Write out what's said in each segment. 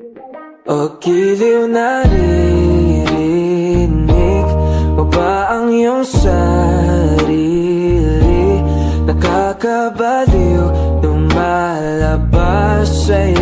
O giliw na ririnig mo ba ang iyong sarili? Nakakabaliw lumalabas sa'yo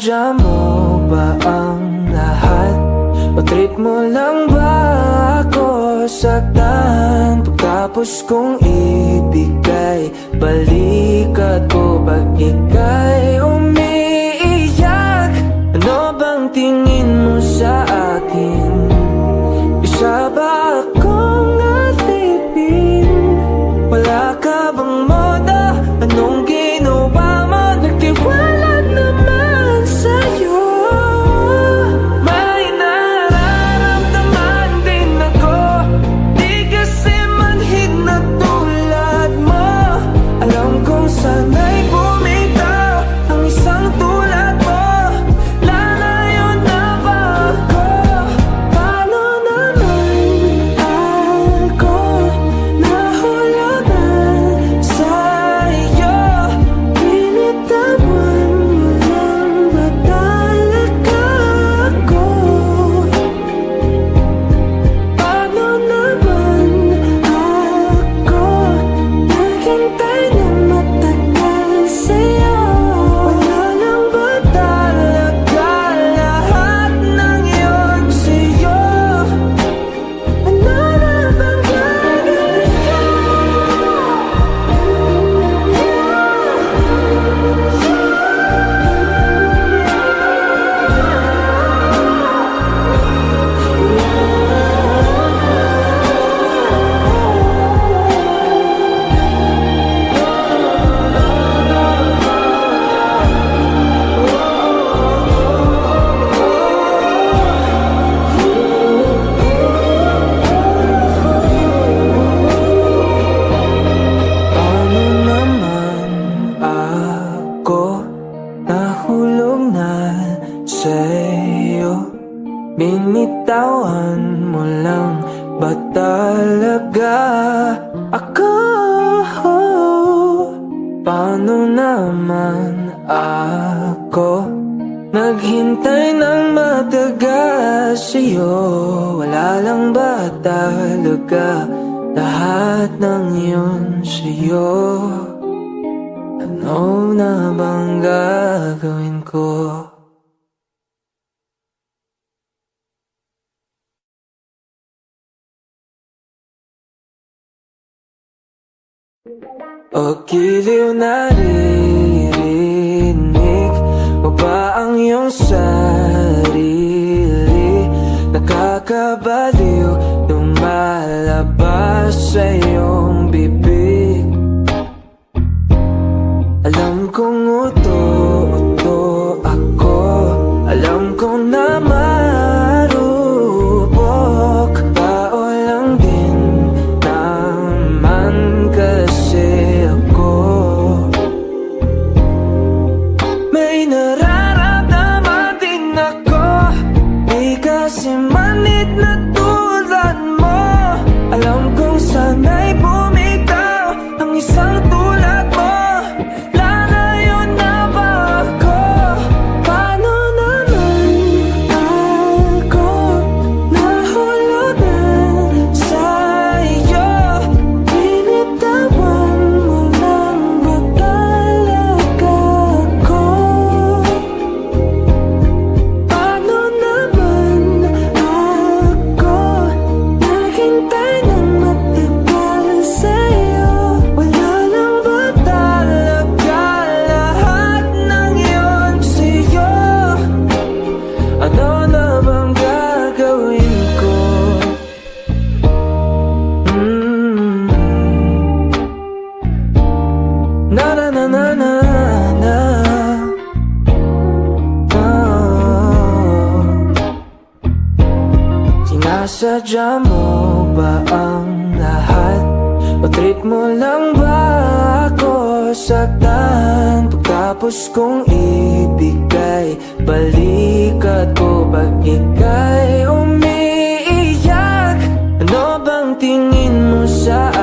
Sinadya mo ba ang lahat? O trip mo lang ba ako saktan? Pagkapos kong ibigay Balikat ko pag ika'y umibigay O giliw naririnig mo ba ang iyong sarili? Nakakabaliw lumalabas sa'yo Sinadya mo ba ang lahat? Patrip mo lang ba ako saktan? Pagtapos kong ibigay Balikat ko pag ikay umiiyak Ano bang tingin mo sa akin?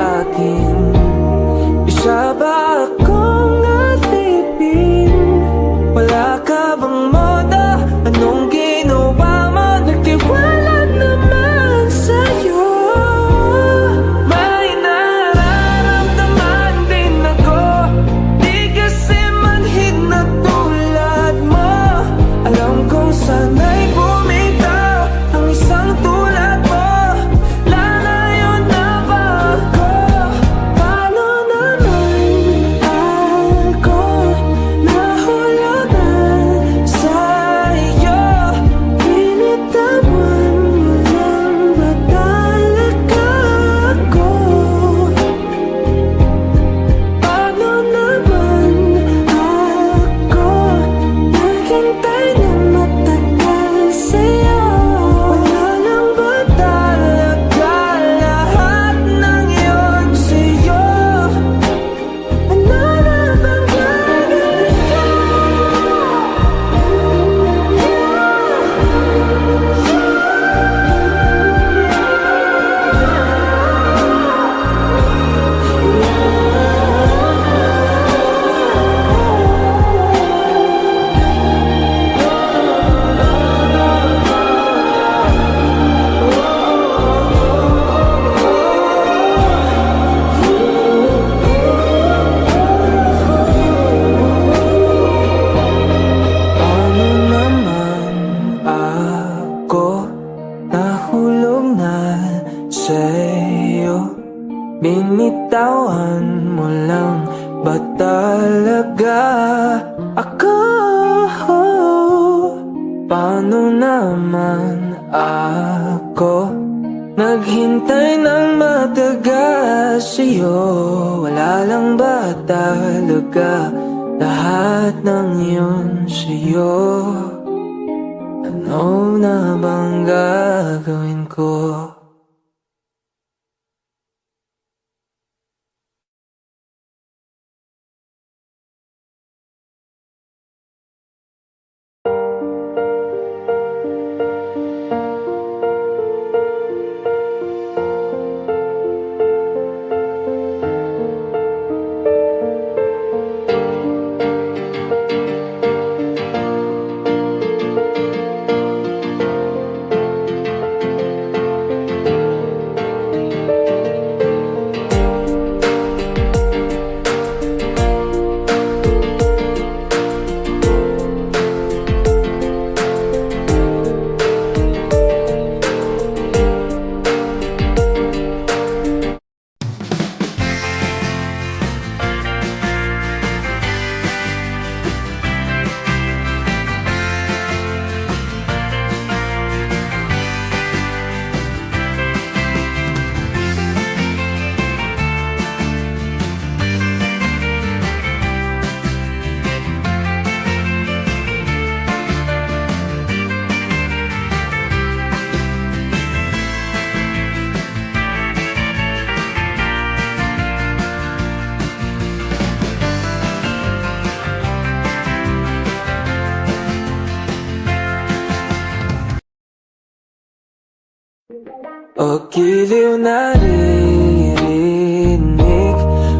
Giliw na ririnig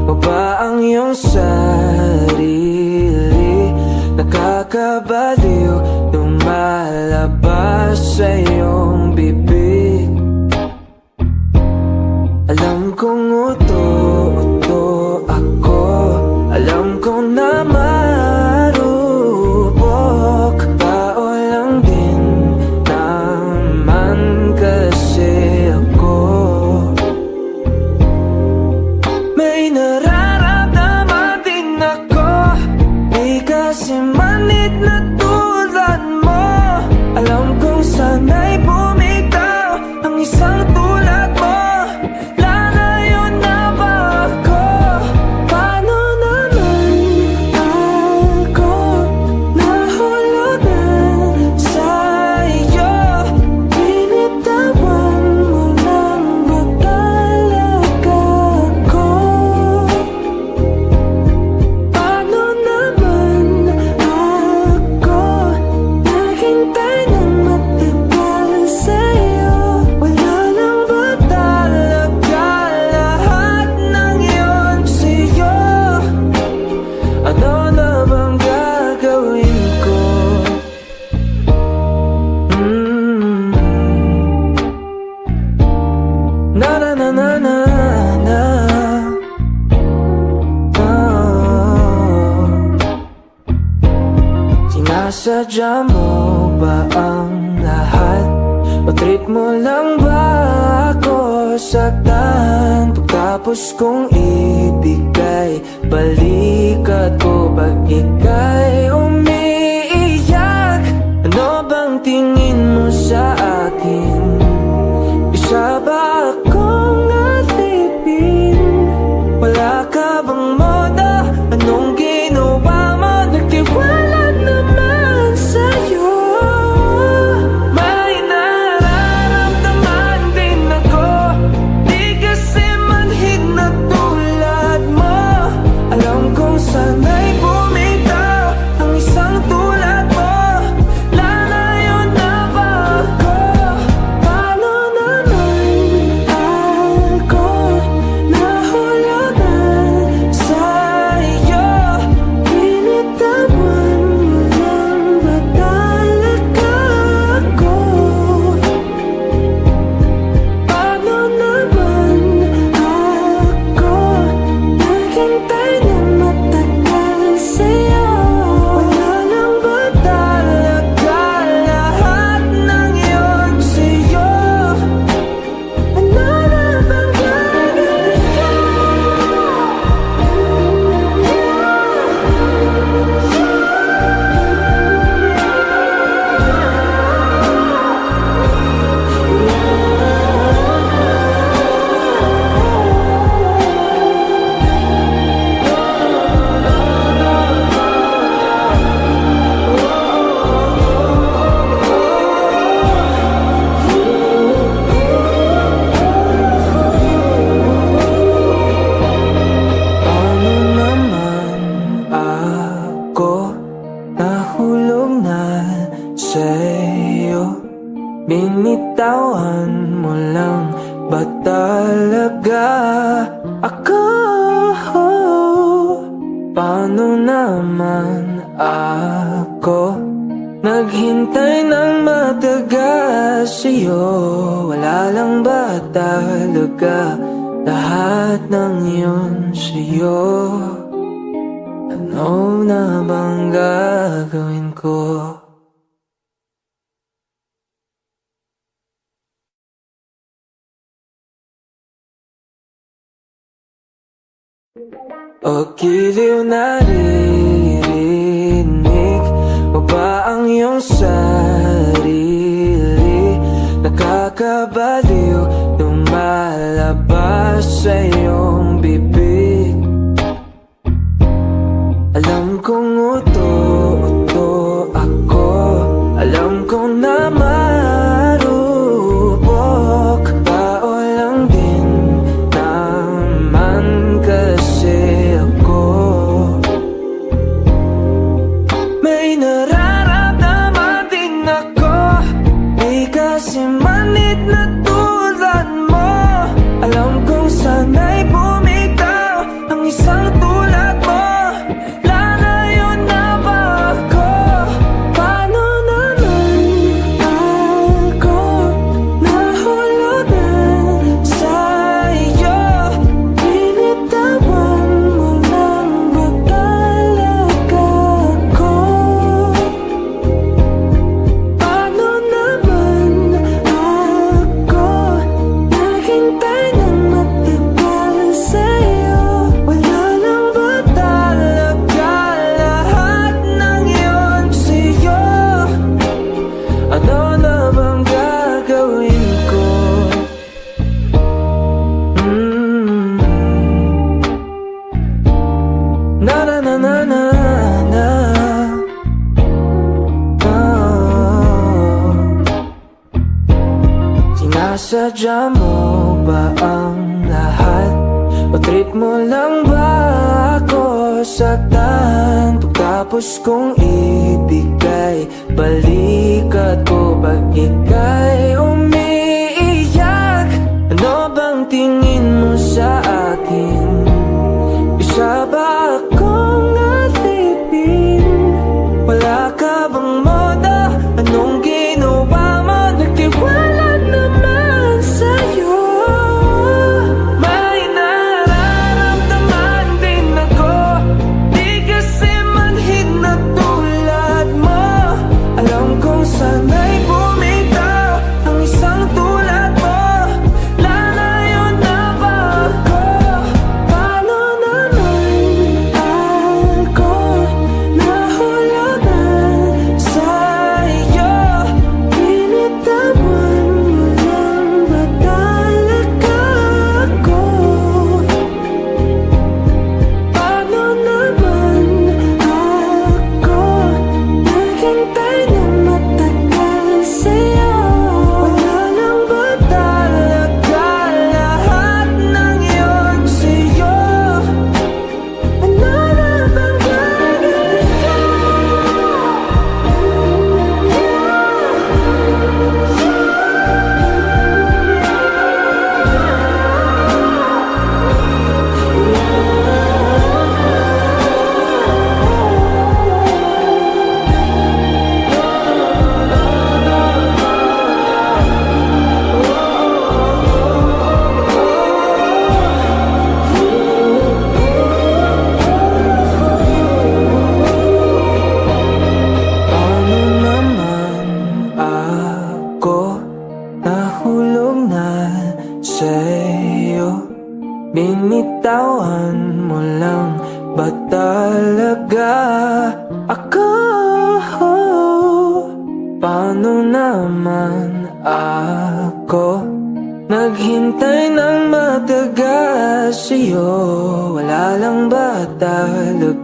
mo ba ang iyong sarili? Nakakaba Nasadya mo ba ang lahat? O trip mo lang ba ako saktan? Pagtapos kong ibigay Balikat ko pag ika'y umiiyak Ano bang tingin mo sa akin? binitawan mo lang ba talaga ako? Paano naman ako? Naghintay ng matagal sa'yo Wala lang ba talaga lahat ng yun sa'yo? Ano na bang gagawin ko? 먹기를 나를 Nasadya mo ba ang lahat? O trip mo lang ba ako saktan? Pagtapos kong ibigay Balikat ko pag ikay umiiyak Ano bang tingin?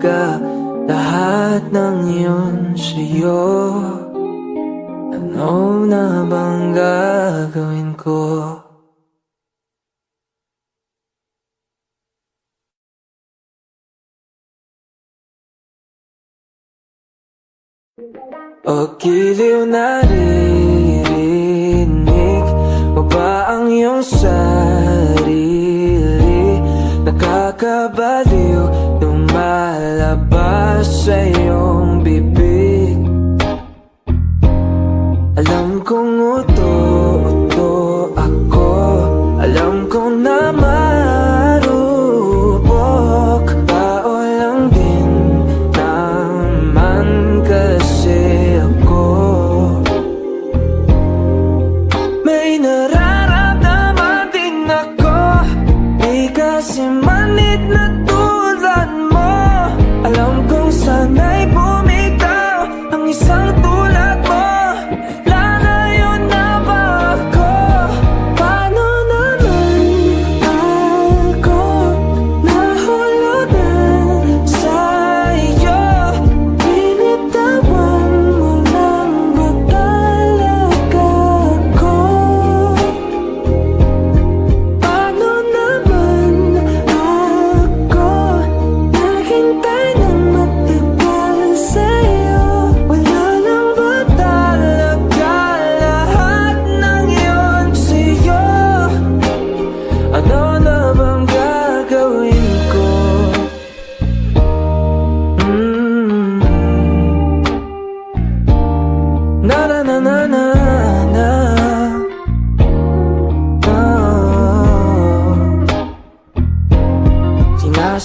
ka Lahat ng yun sa'yo Ano na bang gagawin ko? O giliw naririnig Mo ba ang iyong sarili Nakakabalik sa'yo.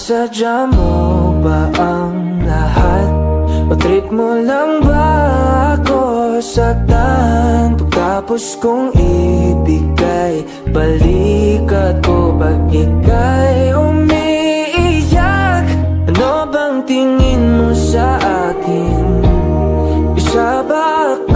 Sadya mo ba ang lahat? Patrip mo lang ba ako saktan? Pagkatapos kong ibigay Balikat ko pag ika'y umiiyak Ano bang tingin mo sa akin? Isa ba ako?